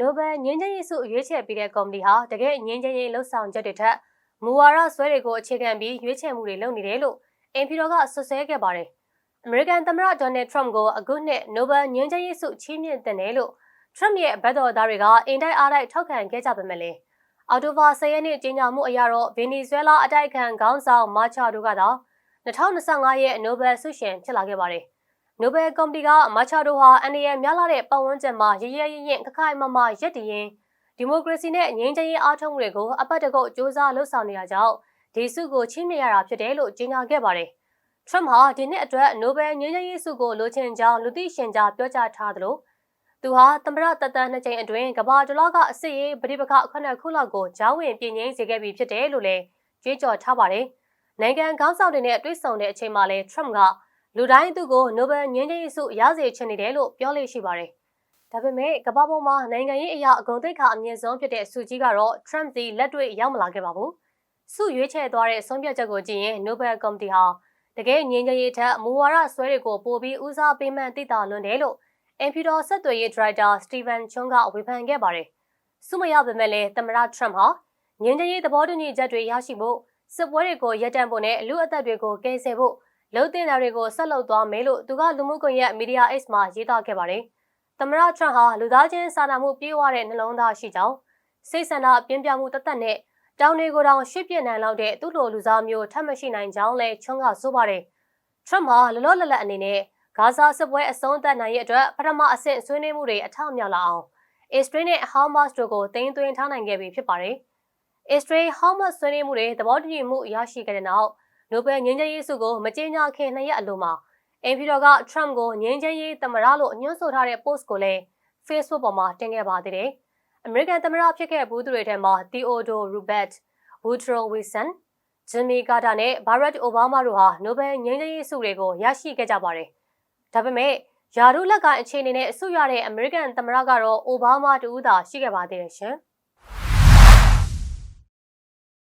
နိုဘယ်ငြိမ်းချမ်းရေးဆုရွေးချယ်ပေးတဲ့ကော်မတီဟာတကယ်ငြိမ်းချမ်းရေးလှုပ်ဆောင်ချက်တွေထက်မူဝါဒဆွဲတွေကိုအခြေခံပြီးရွေးချယ်မှုတွေလုပ်နေတယ်လို့အင်ဖီတော်ကဆွဆွဲခဲ့ပါတယ်။အမေရိကန်သမ္မတဒေါ်နယ်ထရမ့်ကိုအခုနှစ်နိုဘယ်ငြိမ်းချမ်းရေးဆုချီးမြှင့်တင်တယ်လို့ထရမ့်ရဲ့ဘက်တော်သားတွေကအင်တိုက်အားတိုက်ထောက်ခံခဲ့ကြပေမဲ့လည်းအော်တိုဘာ10ရက်နေ့ကြေညာမှုအရတော့ဗင်နီဇွဲလားအတိုက်ခံခေါင်းဆောင်မာချာတို့ကတော့2025ရဲ့နိုဘယ်ဆုရှင်ဖြစ်လာခဲ့ပါတယ်။ နိုဘယ်ကော်မတီကမာချာတို့ဟာအန်ဒီယယ်များလာတဲ့ပတ်ဝန်းကျင်မှာရရရရင်ခခိုင်မမရက်တည်ရင်ဒီမိုကရေစီနဲ့ငြိမ်းချမ်းရေးအားထုတ်မှုတွေကိုအပတ်တကုတ်စ조사လှုပ်ဆောင်နေတာကြောင့်ဒီဆုကိုချီးမြှင့်ရတာဖြစ်တယ်လို့ကြေညာခဲ့ပါတယ်။ထရမ့်ဟာဒီနှစ်အတွက်နိုဘယ်ငြိမ်းချမ်းရေးဆုကိုလိုချင်ကြောင်းလူသိရှင်ကြားပြောကြားထားသလိုသူဟာသမ္မတတတန်းနှစ်ကြိမ်အတွင်းကဘာတလောကအစ်စ်ရေးပဋိပက္ခခုနှစ်ခုလောက်ကိုကြောင်းဝင်ပြင်းငိမ့်စေခဲ့ပြီးဖြစ်တယ်လို့လည်းကြွေးကြော်ထားပါတယ်။နိုင်ငံခေါင်းဆောင်တွေနဲ့တွေ့ဆုံတဲ့အချိန်မှာလည်း Trump က လူတိုင်းသူ့ကို Nobel ငြိမ်းချမ်းရေးဆုရစေချင်နေတယ်လို့ပြောလို့ရှိပါတယ်။ဒါပေမဲ့ကမ္ဘာပေါ်မှာနိုင်ငံရေးအရာအဂုဏ်သိက္ခာအမြင့်ဆုံးဖြစ်တဲ့ဆုကြီးကတော့ Trump စီလက်တွေ့ရောက်မလာခဲ့ပါဘူး။ဆုရွေးချယ်သွားတဲ့ဆုံးဖြတ်ချက်ကိုကြည့်ရင် Nobel Committee ဟာတကယ်ငြိမ်းချမ်းရေးထက်မူဝါဒဆွဲတွေကိုပိုပြီးဦးစားပေးမှန်းသိတာလွန်းတယ်လို့အင်ဖီတော်ဆက်သွယ်ရေးဒရိုက်တာစတီဗန်ချွန်းကဝေဖန်ခဲ့ပါတယ်။စုမရပေမဲ့လည်းသမ္မတထရမ့်ဟာငြင်းချရေးသဘောတူညီချက်တွေရရှိဖို့စစ်ပွဲတွေကိုရပ်တန့်ဖို့နဲ့လူအသက်တွေကိုကယ်ဆယ်ဖို့ လုံတင်တာတွေကိုဆက်လုပ်သွားမယ်လို့သူကလူမှုကွန်ရက်မီဒီယာ X မှာရေးသားခဲ့ပါတယ်။သမ္မတထရမ့်ဟာလူသားချင်းစာနာမှုပြေဝတဲ့နှလုံးသားရှိကြောင်းစိတ်ဆန္ဒအပြင်းပြမှုတသက်နဲ့တောင်တွေကိုတောင်ရှစ်ပြစ်နိုင်လောက်တဲ့သူ့လိုလူစားမျိုးထပ်မရှိနိုင်ကြောင်းလဲချွန်းကဆိုပါတယ်။ထရမ့်ဟာလောလောလတ်လတ်အနေနဲ့ဂါဇာစစ်ပွဲအဆုံးသတ်နိုင်ရဲ့အတွက်ပထမအဆင့်ဆွေးနွေးမှုတွေအထောက်အမြောက်လာအောင်အစ္စရေးနဲ့ဟာမတ်တို့ကိုတင်သွင်းထားနိုင်ခဲ့ပြီဖြစ်ပါတယ်။အစ္စရေးဟာမတ်ဆွေးနွေးမှုတွေသဘောတူညီမှုရရှိခဲ့တဲ့နောက် နိုဘယ်ငြိမ်းချမ်းရေးဆုကိုမကြေညာခင်နှစ်ရက်အလိုမှာအင်ဖီတော်ကထရမ့်ကိုငြိမ်းချမ်းရေးသမရလို့ညွှန်းဆိုထားတဲ့ post ကိုလည်း Facebook ပေါ်မှာတင်ခဲ့ပါသေးတယ်။ American သမရဖြစ်ခဲ့ဘူးသူတွေထဲမှာ Theodore Roosevelt, Woodrow Wilson, Jimmy Carter နဲ့ Barack Obama တို့ဟာနိုဘယ်ငြိမ်းချမ်းရေးဆုတွေကိုရရှိခဲ့ကြပါတယ်ဒါပေမဲ့ယာရုလက်ကအခြေအနေနဲ့အဆုရတဲ့အမေရိကန်သမ္မတကတော့အိုဘားမားတူဦးသာရှိခဲ့ပါသေးတယ်ရှင်။